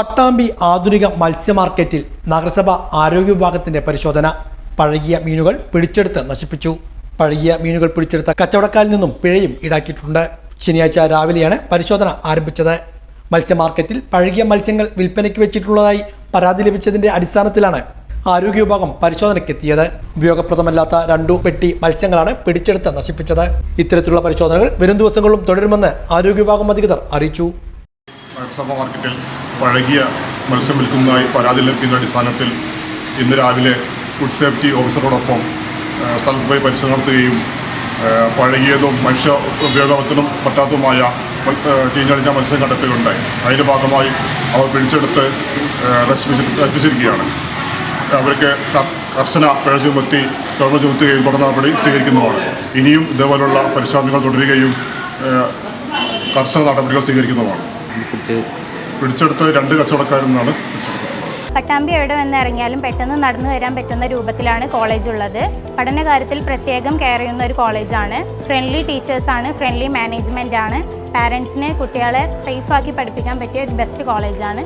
പട്ടാമ്പി ആധുനിക മത്സ്യ മാർക്കറ്റിൽ നഗരസഭ ആരോഗ്യ വിഭാഗത്തിന്റെ പരിശോധന. പഴകിയ മീനുകൾ പിടിച്ചെടുത്ത് നശിപ്പിച്ചു. പഴകിയ മീനുകൾ പിടിച്ചെടുത്ത കച്ചവടക്കാരിൽ നിന്നും പിഴയും ഈടാക്കിയിട്ടുണ്ട്. ശനിയാഴ്ച രാവിലെയാണ് പരിശോധന ആരംഭിച്ചത്. മത്സ്യ മാർക്കറ്റിൽ പഴകിയ മത്സ്യങ്ങൾ വിൽപ്പനയ്ക്ക് വെച്ചിട്ടുള്ളതായി പരാതി ലഭിച്ചതിന്റെ അടിസ്ഥാനത്തിലാണ് ആരോഗ്യ വിഭാഗം പരിശോധനയ്ക്കെത്തിയത്. ഉപയോഗപ്രദമല്ലാത്ത രണ്ടു പെട്ടി മത്സ്യങ്ങളാണ് പിടിച്ചെടുത്ത് നശിപ്പിച്ചത്. ഇത്തരത്തിലുള്ള പരിശോധനകൾ വരും ദിവസങ്ങളിലും തുടരുമെന്ന് ആരോഗ്യ വിഭാഗം അധികൃതർ അറിയിച്ചു. മാർക്കറ്റിൽ പഴകിയ മത്സ്യം വിൽക്കുന്നതായി പരാതി ലഭിക്കുന്ന അടിസ്ഥാനത്തിൽ ഇന്ന് രാവിലെ ഫുഡ് സേഫ്റ്റി ഓഫീസറോടൊപ്പം സ്ഥലത്ത് പോയി പരിശോധന നടത്തുകയും പഴകിയതും മനുഷ്യ ഉപയോഗത്തിനും പറ്റാത്തതുമായ ചീഞ്ഞടിഞ്ഞ മത്സ്യം കണ്ടെത്തുകയുണ്ടായി അതിന്റെ ഭാഗമായി അവർ പിടിച്ചെടുത്ത് നശിപ്പിച്ചിരിക്കുകയാണ് അവർക്ക് കർശന പിഴ ചുമത്തി ചുമ ചുമത്തുകയും തുടർ നടപടി സ്വീകരിക്കുന്നതാണ്. ഇനിയും ഇതേപോലുള്ള പരിശോധനകൾ തുടരുകയും കർശന നടപടികൾ സ്വീകരിക്കുന്നതാണ്. പിടിച്ച് പിടിച്ചെടുത്ത രണ്ട് കച്ചവടക്കാരിൽ നിന്നാണ് പട്ടാമ്പി എവിടെ വന്നിറങ്ങിയാലും പെട്ടെന്ന് നടന്നു വരാൻ പറ്റുന്ന രൂപത്തിലാണ് കോളേജ് ഉള്ളത്. പഠനകാര്യത്തിൽ പ്രത്യേകം കെയർ ചെയ്യുന്ന ഒരു കോളേജാണ് ഫ്രണ്ട്ലി ടീച്ചേഴ്സാണ് ഫ്രണ്ട്ലി മാനേജ്മെന്റ് ആണ്. പാരൻസിനെ കുട്ടികളെ സേഫാക്കി പഠിപ്പിക്കാൻ പറ്റിയ ഒരു ബെസ്റ്റ് കോളേജാണ്